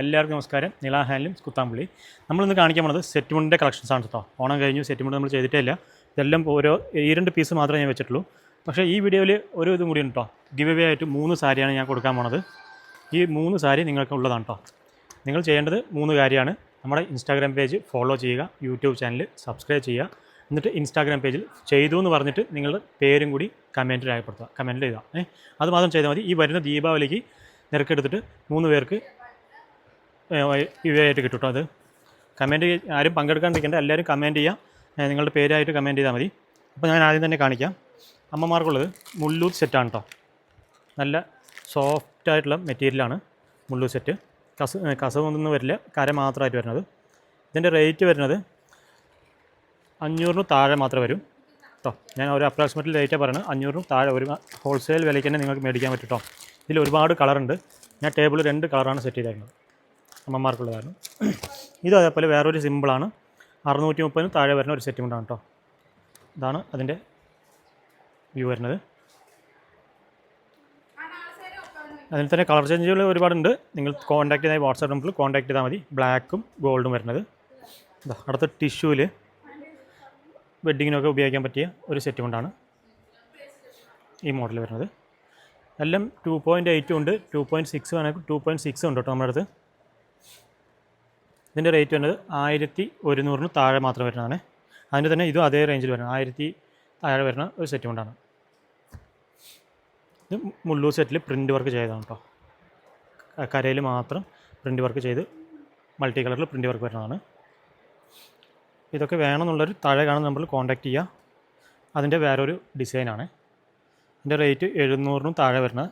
എല്ലാവർക്കും നമസ്കാരം. നില ഹാൻഡ്ലൂം കുത്താമ്പള്ളി. നമ്മളിന്ന് കാണിക്കാൻ പോണത് സെറ്റ്മുണ്ടിന്റെ കളക്ഷൻസ് ആണ് കേട്ടോ ഓണം കഴിഞ്ഞു സെറ്റ്മുണ്ട് നമ്മൾ ചെയ്തിട്ടില്ല ഇതെല്ലാം ഓരോ ഈ രണ്ട് പീസ് മാത്രമേ ഞാൻ വെച്ചിട്ടുള്ളൂ. പക്ഷേ ഈ വീഡിയോയിൽ ഒരു ഇതും കൂടി ഉണ്ട് കേട്ടോ ഗിവ് അവേ ആയിട്ട് മൂന്ന് സാരിയാണ് ഞാൻ കൊടുക്കാൻ പോണത്. ഈ മൂന്ന് സാരി നിങ്ങൾക്ക് ഉള്ളതാണ് കേട്ടോ നിങ്ങൾ ചെയ്യേണ്ടത് മൂന്ന് കാര്യമാണ്. നമ്മുടെ ഇൻസ്റ്റാഗ്രാം പേജ് ഫോളോ ചെയ്യുക യൂട്യൂബ് ചാനൽ സബ്സ്ക്രൈബ് ചെയ്യുക. എന്നിട്ട് ഇൻസ്റ്റാഗ്രാം പേജിൽ ചെയ്തു എന്ന് പറഞ്ഞിട്ട് നിങ്ങളുടെ പേരും കൂടി കമന്റ് രേഖപ്പെടുത്തുക കമന്റ് ചെയ്യുക ഏഹ് അത് മാത്രം ചെയ്താൽ മതി. ഈ വരുന്ന ദീപാവലിക്ക് നിരക്കെടുത്തിട്ട് മൂന്ന് പേർക്ക് ഇവയായിട്ട് കിട്ടും കേട്ടോ അത്. കമന്റ് ആരും പങ്കെടുക്കാണ്ടിരിക്കേണ്ട എല്ലാവരും കമന്റ് ചെയ്യാം. നിങ്ങളുടെ പേരായിട്ട് കമന്റ് ചെയ്താൽ മതി. അപ്പോൾ ഞാൻ ആദ്യം തന്നെ കാണിക്കാം. അമ്മമാർക്കുള്ളത് മുള്ളൂർ സെറ്റാണ് കേട്ടോ നല്ല സോഫ്റ്റ് ആയിട്ടുള്ള മെറ്റീരിയലാണ് മുള്ളൂർ സെറ്റ് കസ കസവൊന്നും വരില്ല കര മാത്രമായിട്ട് വരുന്നത്. ഇതിന്റെ റേറ്റ് വരുന്നത് അഞ്ഞൂറിന് താഴെ മാത്രമേ വരും കേട്ടോ ഞാൻ ഒരു അപ്രോക്സിമേറ്റ്ലി റേറ്റാണ് പറയുന്നത് അഞ്ഞൂറിന് താഴെ ഒരു ഹോൾസെയിൽ വിലയ്ക്ക് തന്നെ നിങ്ങൾക്ക് മേടിക്കാൻ പറ്റും കേട്ടോ ഇതിൽ ഒരുപാട് കളറുണ്ട് ഞാൻ ടേബിൾ രണ്ട് കളറാണ് സെറ്റ് ചെയ്തേക്കുന്നത്. അമ്മമാർക്കുള്ളതാണ് ഇതും അതേപോലെ വേറൊരു സിമ്പിളാണ്. അറുന്നൂറ്റി മുപ്പതിന് താഴെ വരുന്ന ഒരു സെറ്റ് കൊണ്ടാണ് കേട്ടോ ഇതാണ് അതിന്റെ വ്യൂ വരുന്നത്. അതിൽ തന്നെ കളർ ചേഞ്ചുകൾ ഒരുപാടുണ്ട്. നിങ്ങൾ കോൺടാക്ട് ചെയ്താൽ വാട്സാപ്പ് നമ്പറിൽ കോൺടാക്ട് ചെയ്താൽ മതി. ബ്ലാക്കും ഗോൾഡും വരുന്നത്. അടുത്ത ടിഷ്യൂവിൽ വെഡ്ഡിങ്ങിനൊക്കെ ഉപയോഗിക്കാൻ പറ്റിയ ഒരു സെറ്റ് കൊണ്ടാണ് ഈ മോഡൽ വരുന്നത്. എല്ലാം ടു പോയിന്റ് എയ്റ്റും ഉണ്ട്. ടു പോയിന്റ് സിക്സ് വേണമെങ്കിൽ ടു പോയിന്റ് സിക്സ് ഉണ്ട് കേട്ടോ നമ്മുടെ അടുത്ത്. ഇതിന്റെ റേറ്റ് വരുന്നത് ആയിരത്തി ഒരുന്നൂറിന് താഴെ മാത്രം വരുന്നതാണ്. അതിന്റെ തന്നെ ഇതും അതേ റേഞ്ചിൽ വരുന്നത്. ആയിരത്തി താഴെ വരുന്ന ഒരു സെറ്റ് കൊണ്ടാണ്. ഇത് മുള്ളൂർ സെറ്റിൽ പ്രിന്റ് വർക്ക് ചെയ്തതാണ് കേട്ടോ കരയിൽ മാത്രം പ്രിന്റ് വർക്ക് ചെയ്ത് മൾട്ടി കളറിൽ പ്രിന്റ് വർക്ക് വരുന്നതാണ്. ഇതൊക്കെ വേണമെന്നുള്ളൊരു താഴെ കാണുന്ന നമ്പറിൽ കോൺടാക്റ്റ് ചെയ്യുക അതിന്റെ വേറൊരു ഡിസൈനാണ് ഇതിന്റെ റേറ്റ് എഴുന്നൂറിനും താഴെ വരുന്ന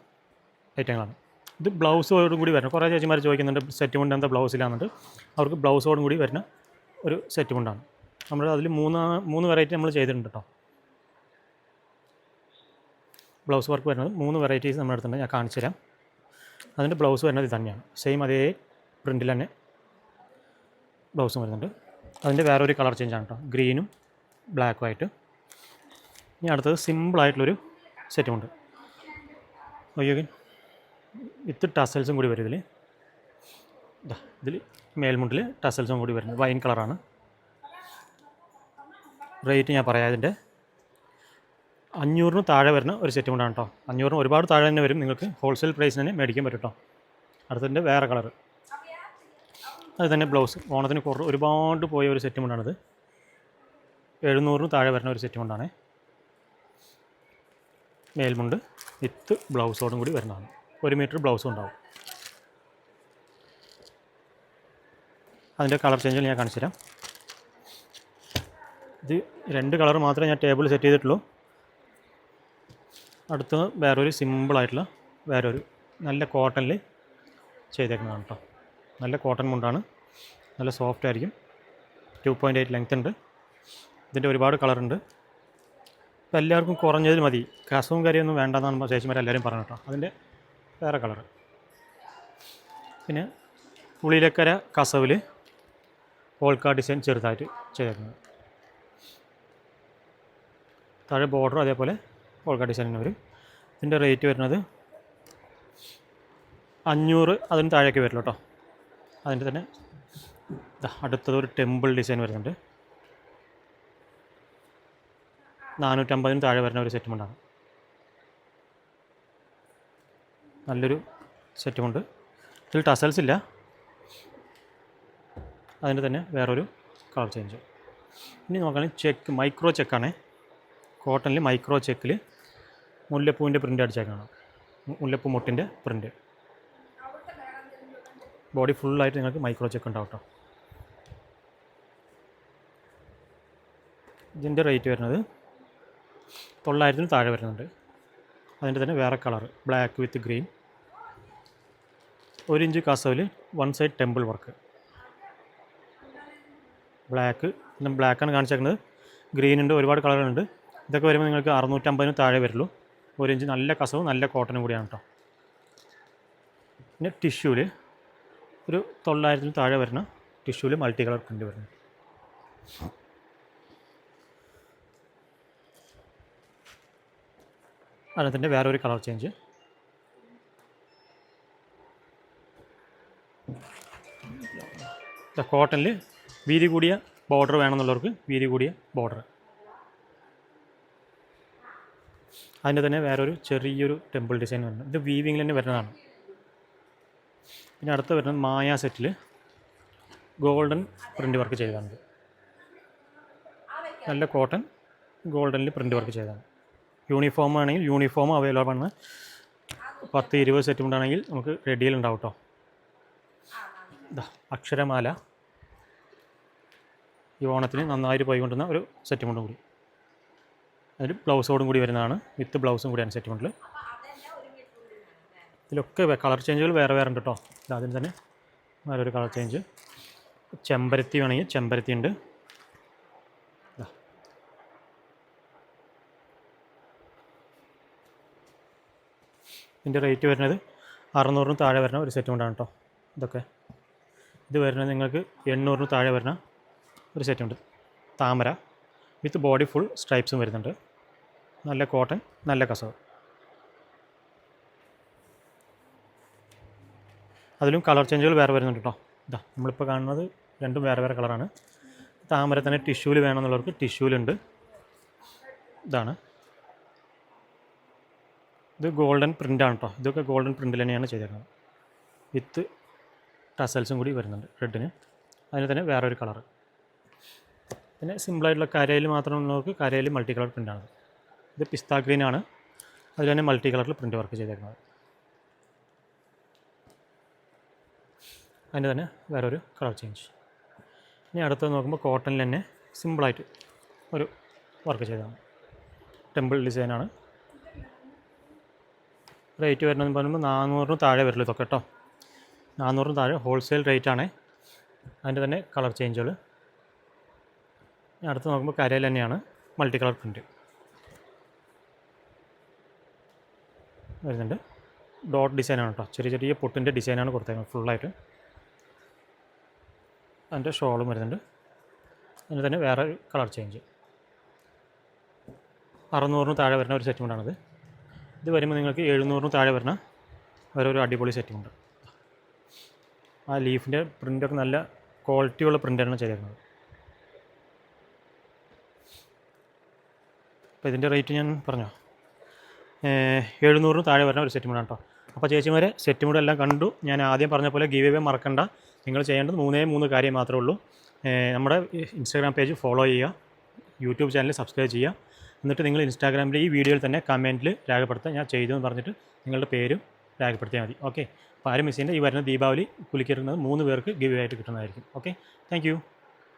ഐറ്റങ്ങളാണ് ഇത് ബ്ലൗസോടും കൂടി വരണം. കുറേ ചേച്ചിമാർ ചോദിക്കുന്നുണ്ട് സെറ്റ് മുണ്ട് എന്താ ബ്ലൗസിലാണെന്നുണ്ട് അവർക്ക് ബ്ലൗസോടും കൂടി വരുന്ന ഒരു സെറ്റ് മുണ്ടാണ് നമ്മൾ അതിൽ മൂന്ന് മൂന്ന് വെറൈറ്റി നമ്മൾ ചെയ്തിട്ടുണ്ട് കേട്ടോ ബ്ലൗസ് വർക്ക് വരുന്നത് മൂന്ന് വെറൈറ്റീസ് നമ്മുടെ അടുത്തുണ്ട്. ഞാൻ കാണിച്ചു തരാം. അതിന്റെ ബ്ലൗസ് വരുന്നത് തന്നെയാണ്. സെയിം അതേ പ്രിന്റിൽ തന്നെ ബ്ലൗസും വരുന്നുണ്ട്. അതിന്റെ ഒരു കളർ ചേഞ്ച് ആണ് കേട്ടോ ഗ്രീനും ബ്ലാക്കും ആയിട്ട്. ഇനി അടുത്തത് സിമ്പിളായിട്ടുള്ളൊരു സെറ്റുമുണ്ട് അയ്യോ വിത്ത് ടസൽസും കൂടി വരും ഇതിൽ ഇതിൽ മേൽമുണ്ടിൽ ടസൽസും കൂടി വരുന്നത് വൈൻ കളറാണ്. റേറ്റ് ഞാൻ പറയാം ഇതിന്റെ അഞ്ഞൂറിന് താഴെ വരുന്ന ഒരു സെറ്റ് കൊണ്ടാണ് കേട്ടോ അഞ്ഞൂറിന് ഒരുപാട് താഴെ തന്നെ വരും. നിങ്ങൾക്ക് ഹോൾസെയിൽ പ്രൈസിന് തന്നെ മേടിക്കാൻ പറ്റും കേട്ടോ അടുത്തതിന്റെ വേറെ കളർ. അത് തന്നെ ബ്ലൗസ് ഓണത്തിന് കുറേ ഒരുപാട് പോയ ഒരു സെറ്റ് കൊണ്ടാണിത് എഴുന്നൂറിന് താഴെ വരുന്ന ഒരു സെറ്റ് കൊണ്ടാണ് മേൽമുണ്ട്. വിത്ത് ബ്ലൗസോടും കൂടി വരുന്നതാണ്. ഒരു മീറ്റർ ബ്ലൗസും ഉണ്ടാവും. അതിന്റെ കളർ ചേഞ്ച് ഞാൻ കാണിച്ചു തരാം. ഇത് രണ്ട് കളർ മാത്രമേ ഞാൻ ടേബിൾ സെറ്റ് ചെയ്തിട്ടുള്ളൂ. അടുത്ത് വേറൊരു സിമ്പിളായിട്ടുള്ള വേറൊരു നല്ല കോട്ടണിൽ ചെയ്തേക്കുന്നതാണ് കേട്ടോ നല്ല കോട്ടൺ മുണ്ടാണ്. നല്ല സോഫ്റ്റ് ആയിരിക്കും. ടു പോയിന്റ് എയ്റ്റ് ലെങ്ത് ഉണ്ട്. ഇതിന്റെ ഒരുപാട് കളറുണ്ട് അപ്പോൾ എല്ലാവർക്കും കുറഞ്ഞതിൽ മതി. കസവും കാര്യമൊന്നും വേണ്ടെന്നാണ് ചേച്ചിമാരെല്ലാവരും പറഞ്ഞു കേട്ടോ അതിന്റെ വേറെ കളർ. പിന്നെ ഉള്ളിലക്കര കസവിൽ ഓൾക്കാ ഡിസൈൻ ചെറുതായിട്ട് ചെയ്തേക്കുന്നത് താഴെ ബോർഡർ അതേപോലെ ഓൾക്കാ ഡിസൈൻ വരും. ഇതിന്റെ റേറ്റ് വരുന്നത് അഞ്ഞൂറ് അതിന് താഴേക്ക് വരില്ല കേട്ടോ. അതിന്റെ തന്നെ അടുത്തത് ഒരു ടെമ്പിൾ ഡിസൈൻ വരുന്നുണ്ട്. നാനൂറ്റമ്പതിന് താഴെ വരുന്ന ഒരു സെറ്റുമുണ്ടാണ് നല്ലൊരു സെറ്റുമുണ്ട്. ഇതിൽ ടസൽസ് ഇല്ല. അതിന്റെ തന്നെ വേറൊരു കളർ ചേഞ്ച്. ഇനി നോക്കുകയാണെങ്കിൽ ചെക്ക് മൈക്രോ ചെക്കാണേ. കോട്ടണിൽ മൈക്രോ ചെക്കിൽ മുല്ലപ്പൂവിന്റെ പ്രിന്റ് അടിച്ചേക്കാണ് മുല്ലപ്പൂ മുട്ടിന്റെ പ്രിന്റ്. ബോഡി ഫുള്ളായിട്ട് നിങ്ങൾക്ക് മൈക്രോ ചെക്ക് ഉണ്ടാവും കേട്ടോ. ഇതിന്റെ റേറ്റ് വരുന്നത് തൊള്ളായിരത്തിന് താഴെ വരുന്നുണ്ട്. അതിന്റെ തന്നെ വേറെ കളർ ബ്ലാക്ക് വിത്ത് ഗ്രീൻ. ഒരു inch കാസവിൽ one side temple work black പിന്നെ ബ്ലാക്കാണ് കാണിച്ചേക്കുന്നത്. ഗ്രീൻ ഉണ്ട് ഒരുപാട് കളറുണ്ട് ഇതൊക്കെ വരുമ്പോൾ നിങ്ങൾക്ക് അറുന്നൂറ്റമ്പതിന് താഴെ വരുള്ളൂ. ഒരു ഇഞ്ച് നല്ല കസവും നല്ല കോട്ടനും കൂടിയാണ് കേട്ടോ. പിന്നെ ടിഷ്യൂവിൽ ഒരു തൊള്ളായിരത്തിന് താഴെ വരുന്ന ടിഷ്യൂവിൽ മൾട്ടി കളർ പ്രിന്റ് വരുന്നു. അതിന്റെ വേറെ ഒരു കളർ ചേഞ്ച് കോട്ടണിൽ വീതി കൂടിയ ബോർഡർ വേണമെന്നുള്ളവർക്ക് വീതി കൂടിയ ബോർഡർ. അതിന്റെ തന്നെ വേറൊരു ചെറിയൊരു ടെമ്പിൾ ഡിസൈൻ വരുന്നത്. ഇത് വീവിങ്ങിൽ തന്നെ വരുന്നതാണ്. പിന്നെ അടുത്ത വരുന്നത് മായ സെറ്റിൽ ഗോൾഡൻ പ്രിന്റ് വർക്ക് ചെയ്തതാണ്. നല്ല കോട്ടൺ ഗോൾഡനിൽ പ്രിന്റ് വർക്ക് ചെയ്തതാണ്. യൂണിഫോം ആണെങ്കിൽ യൂണിഫോം അവൈലബിൾ ആണ്. പത്ത് ഇരുപത് സെറ്റ് ഉണ്ടാണെങ്കിൽ നമുക്ക് റെഡിയിൽ ഉണ്ടാവും കേട്ടോ അക്ഷരമാല. ഈ ഓണത്തിന് നന്നായിട്ട് പോയി കൊണ്ടുവന്ന ഒരു സെറ്റ് കൊണ്ടും കൂടി. അതിൽ ബ്ലൗസോടും കൂടി വരുന്നതാണ്. വിത്ത് ബ്ലൗസും കൂടിയാണ് സെറ്റ് കൊണ്ടിൽ ഇതിലൊക്കെ കളർ ചേഞ്ചുകൾ വേറെ വേറെ ഉണ്ട് കേട്ടോ അതിന് തന്നെ ഒരു കളർ ചേഞ്ച് ചെമ്പരത്തി വേണമെങ്കിൽ ചെമ്പരത്തി ഉണ്ട്. ഇതിന്റെ റേറ്റ് വരുന്നത് അറുന്നൂറിന് താഴെ വരുന്ന ഒരു സെറ്റ് കൊണ്ടാണ് കേട്ടോ ഇതൊക്കെ. ഇത് വരുന്നത് നിങ്ങൾക്ക് എണ്ണൂറിന് താഴെ വരുന്ന ഒരു സെറ്റ് ഉണ്ട്. താമര. വിത്ത് ബോഡി ഫുൾ സ്ട്രൈപ്സും വരുന്നുണ്ട്. നല്ല കോട്ടൺ നല്ല കസവ്. അതിലും കളർ ചേഞ്ചുകൾ വേറെ വരുന്നുണ്ട് കേട്ടോ ഇതാ നമ്മളിപ്പോൾ കാണുന്നത് രണ്ടും വേറെ വേറെ കളറാണ് താമര തന്നെ ടിഷ്യൂവിൽ വേണമെന്നുള്ളവർക്ക് ടിഷ്യൂലുണ്ട് ഇതാണ്. ഇത് ഗോൾഡൻ പ്രിന്റാണ് കേട്ടോ ഇതൊക്കെ ഗോൾഡൻ പ്രിന്റിൽ തന്നെയാണ് ചെയ്തേക്കുന്നത്. വിത്ത് ടസൽസും കൂടി വരുന്നുണ്ട് റെഡിന്. അതിന് തന്നെ വേറൊരു കളർ. പിന്നെ സിമ്പിളായിട്ടുള്ള കരയിൽ മാത്രമുള്ളവർക്ക് കരയിൽ മൾട്ടി കളർ പ്രിന്റാണ് ഇത് പിസ്ത ഗ്രീൻ ആണ്. അതിൽ തന്നെ മൾട്ടി കളറിൽ പ്രിന്റ് വർക്ക് ചെയ്തേക്കുന്നത്. അതിന്റെ തന്നെ വേറൊരു കളർ ചേഞ്ച് ഇനി അടുത്തത് നോക്കുമ്പോൾ കോട്ടണിൽ തന്നെ സിമ്പിളായിട്ട് ഒരു വർക്ക് ചെയ്തതാണ്. ടെമ്പിൾ ഡിസൈനാണ് റേറ്റ് വരുന്നതെന്ന് പറയുമ്പോൾ നാനൂറിന് താഴെ വരില്ല ഇതൊക്കെ കേട്ടോ നാനൂറിന് താഴെ ഹോൾസെയിൽ റേറ്റാണ് അതിന്റെ തന്നെ കളർ ചേഞ്ചുകൾ അടുത്ത് നോക്കുമ്പോൾ കരയിൽ തന്നെയാണ് മൾട്ടി കളർ പ്രിന്റ് വരുന്നുണ്ട് ഡോട്ട് ഡിസൈനാണ് കേട്ടോ ചെറിയ ചെറിയ പൊട്ടിന്റെ ഡിസൈനാണ് കൊടുത്തേക്കുന്നത് ഫുള്ളായിട്ട് അതിന്റെ ഷോളും വരുന്നുണ്ട്. അതിന് തന്നെ വേറെ കളർ ചേഞ്ച് അറുന്നൂറിന് താഴെ വരുന്ന ഒരു സെറ്റുമുണ്ടാണിത് ഇത്. വരുമ്പോൾ നിങ്ങൾക്ക് എഴുന്നൂറിന് താഴെ വരുന്ന ഒരു അടിപൊളി സെറ്റുമുണ്ട് ആ ലീഫിന്റെ പ്രിന്റൊക്കെ നല്ല ക്വാളിറ്റിയുള്ള പ്രിന്റാണ് ചെയ്തേക്കുന്നത് അപ്പോൾ ഇതിന്റെ റേറ്റ് ഞാൻ പറഞ്ഞോ? എഴുന്നൂറിന് താഴെ വരുന്ന ഒരു സെറ്റ് മൂടാണ് കേട്ടോ. അപ്പോൾ ചേച്ചിമാരെ സെറ്റ് മൂടെല്ലാം കണ്ടു. ഞാൻ ആദ്യം പറഞ്ഞ പോലെ ഗീവ് എവേ മറക്കണ്ട. നിങ്ങൾ ചെയ്യേണ്ടത് മൂന്നേ മൂന്ന് കാര്യം മാത്രമേ ഉള്ളൂ. നമ്മുടെ ഇൻസ്റ്റാഗ്രാം പേജ് ഫോളോ ചെയ്യുക യൂട്യൂബ് ചാനൽ സബ്സ്ക്രൈബ് ചെയ്യുക. എന്നിട്ട് നിങ്ങൾ ഇൻസ്റ്റാഗ്രാമിൽ ഈ വീഡിയോയിൽ തന്നെ കമന്റിൽ രേഖപ്പെടുത്താൻ ഞാൻ ചെയ്തു എന്ന് പറഞ്ഞിട്ട് നിങ്ങളുടെ പേരും രേഖപ്പെടുത്തിയാൽ മതി. ഓക്കെ? അപ്പോൾ ആരും മിസ്സിന്റെ ഈ വരുന്ന ദീപാവലി കുലിക്കരുന്നത് മൂന്ന് പേർക്ക് ഗിവ് ആയിട്ട് കിട്ടുന്നതായിരിക്കും. Okay thank